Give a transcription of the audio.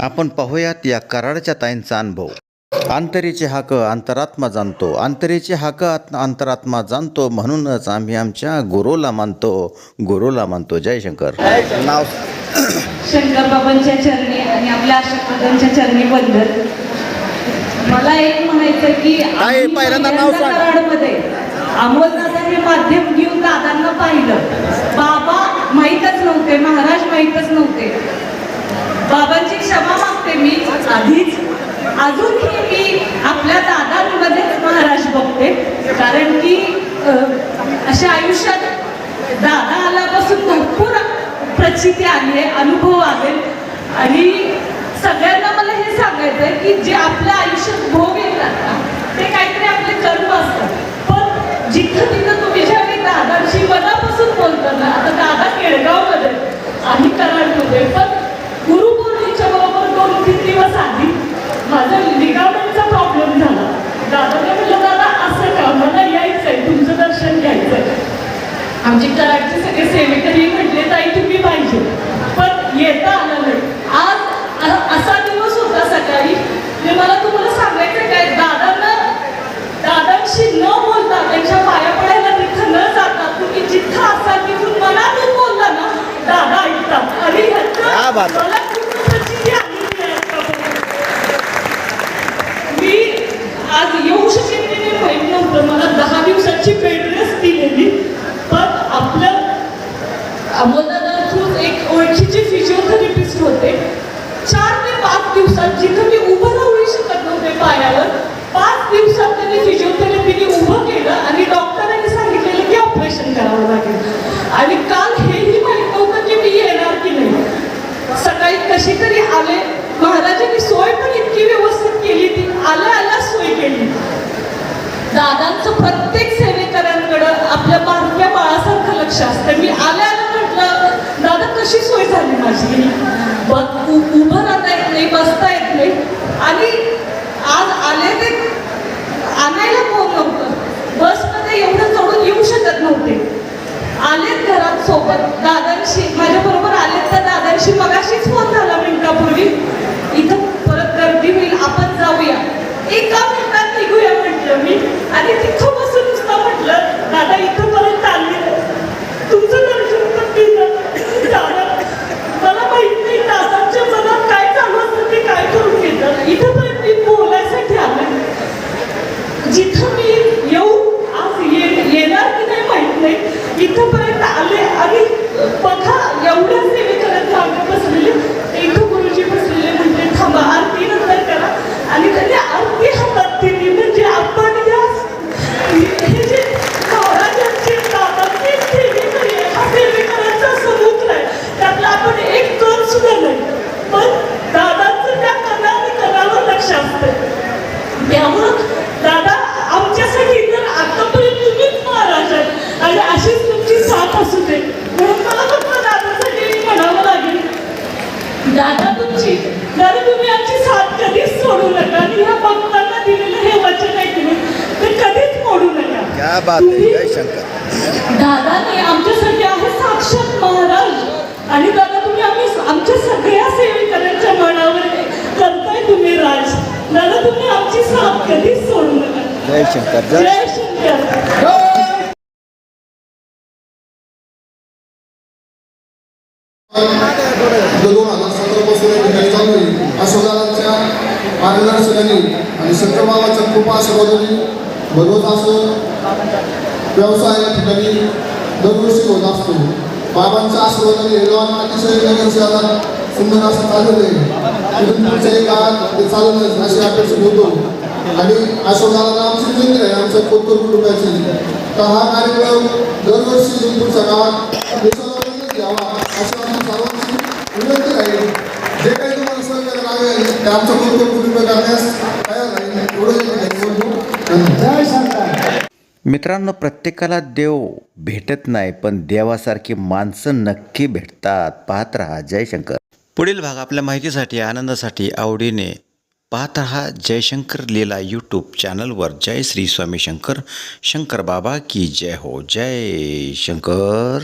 आपण पाहूयात या कराडच्या ताईंचा अनुभव. अंतरीचे हाक अंतरात्मा जाणतो. अंतरीचे हाक अंतरात्मा जाणतो म्हणूनच आम्ही आमच्या गुरुला मानतो. गुरुला मानतो. जय शंकर. नाव शंकर बाबांच्या चरणी आणि आपल्या अशोकदादांच्या चरणी बंधन. मला एक म्हणायचं की काय, पहिल्यांदा नाव सांग. कराडमध्ये अमोलदादा हे माध्यम घेऊन दादांना पाहिलं. बाबा माहीतच नव्हते. महाराज माहीतच नव्हते अशा आयुष्यात दादा आल्यापासून भरपूर प्रचिती आली आहे अनुभव आले. आणि सगळ्यांना मला हे सांगायचं आहे की जे आपल्या आयुष्यात भोग येतात ना ते काहीतरी आपले कर्म असतात पण जिथं तिथं तुम्ही ज्यावेळी दादांशी मनापासून बोलता ना आता दादा केळगावमध्ये आम्ही कराडमध्ये पण गुरुपौर्णिमेच्या बरोबर दोन तीन दिवस आधी माझा लिगामेंटचा प्रॉब्लेम झाला दादाने म्हटलं दादा असं का मला यायचंय तुमचं दर्शन घ्यायचंय आमचे कराडचे सगळे सेवेकरी म्हटले ताई तुम्ही पाहिजे. पण येता आलं नाही आज अ- असा दिवस होता सकाळी मी मला तुम्हाला सांगायचं काय दादांना दादांशी न बोलता त्यांच्या पाया पडायला तिथं न जाता तुम्ही जिथं असाल तिथून मनातून बोलला ना दादा ऐकतात आणि ह्याचं क्या बात आहे. मला खूप प्रचिती आलेली आहे आतापर्यंत. मी आज येऊ शकेन की नाही माहीत नव्हतं मला दहा दिवसाची बेड रेस्ट दिलेली पण आपलं अमोलदादा थ्रू एक ओळखीचे फिजिओथेरपिस्ट होते चार ते पाच दिवसात जिथं मी उभं राहू शकत नव्हते पायावर पाच दिवसात त्यांनी फिजिओथेरपीने उभं केलं आणि डॉक्टरांनी सांगितलेलं की ऑपरेशन करावं लागेल. आणि काल हेही माहीत नव्हतं की मी येणार की नाही. सकाळी कशी तरी आले महाराजांनी सोय पण इतकी व्यवस्थित केली ती आल्या आल्या सोय केली. दादांचं प्रत्येक सेवेकऱ्यांकडं आपल्या बारक्या बाळासारखं लक्ष असतं. मी आल्या तशी सोय झाली माझी. ब- उभं राहता येत नाही बसता येत नाही. आणि आज आले ते आणायला कोण नव्हतं? बसमध्ये एवढं चढून येऊ शकत नव्हते. आलेत घरात सोबत दादांशी माझ्याबरोबर बरोबर आलेत तर दादांशी मगाशीच फोन झाला मिनिटापूर्वी इथं परत गर्दी होईल आपण जाऊया एका मिनिटात निघूया म्हटलं मी आणि तिथं बसून नुसतं म्हटलं दादा इथं परत आले तुमचं दर्शन पण घेतलं दादा मला माहीत नाही दादांच्या मनात काय चालू असतं ते काय करून घेतात इथं पर्यंत मी बोलायसाठी आले जिथं मी येऊ आज ये येणार की नाही माहीत नाही इथंपर्यंत आले आणि बघा एवढ्या सेवेकऱ्यांचा आम्ही बसलेले इथं गुरुजी बसलेले म्हणजे थांबा आरती नंतर करा आणि त्यांनी आरती हातात दिली म्हणजे आपण या हे जे महाराजांचे दादांचे सेवेकरी आहे, हा सेवेकऱ्यांचा समुद्र आहे त्यातला आपण एक कण सुद्धा नाही पण दादांचं त्या कणाने कणावर लक्ष असतं त्यामुळं दादा आमच्यासाठी तर आतापर्यंत तुम्हीच महाराज आहे आणि अशीच तुमची साथ असू दे म्हणून मला फक्त दादासाठी म्हणावं लागेल दादा तुमची जर तुम्ही आमची साथ कधीच सोडू नका आणि ह्या भक्तांना दिलेलं हे वचन आहे की नाही, ते कधीच मोडू नका क्या बात आहे तुम्ही- जय शंकर. दादाने आमच्यासाठी आहे साक्षात महाराज. आणि दादा तुम्ही आम्ही आमच्या सगळ्या सेवेकऱ्यांच्या मनावर करताय तुम्ही राज. दादा तुम्ही आमची साथ कधीच सोडू नका. जय शंकर जय जय शंकर. दोन हजार सतरापासून या ठिकाणी चालू आहे अशोकाच्या मार्गदर्शनाने आणि शंकरबाबाच्या कृपा सर्वांनी भरवत असं व्यवसाय या ठिकाणी दरवर्षी होत असतो. बाबांच्या आशीर्वादाने हे अतिशय नगर शहरात सुंदर असं चालू आहे. पुढच्याही काळात ते चालूनच अशी अपेक्षित होतो. आणि अशोकाला आमची विनंती आहे आमच्या कोतकर कुटुंबाची. तर हा कार्यक्रम दरवर्षी इथून पुढच्या काळात घ्यावा अशी आमची सर्वांची विनंती राहील जे काही तुम्हाला सहकार्य लागेल ते आमचं करण्यास तयार राहील एवढं. मित्रांनो प्रत्येकाला देव भेटत नाही पण देवासारखी माणसं नक्की भेटतात. पाहत राहा जय शंकर. पुढील भाग आपल्या माहितीसाठी आनंदासाठी आवडीने पाहत रहा जयशंकर लीला यूट्यूब चॅनलवर जय श्री स्वामी शंकर शंकर बाबा की जय हो. जय शंकर.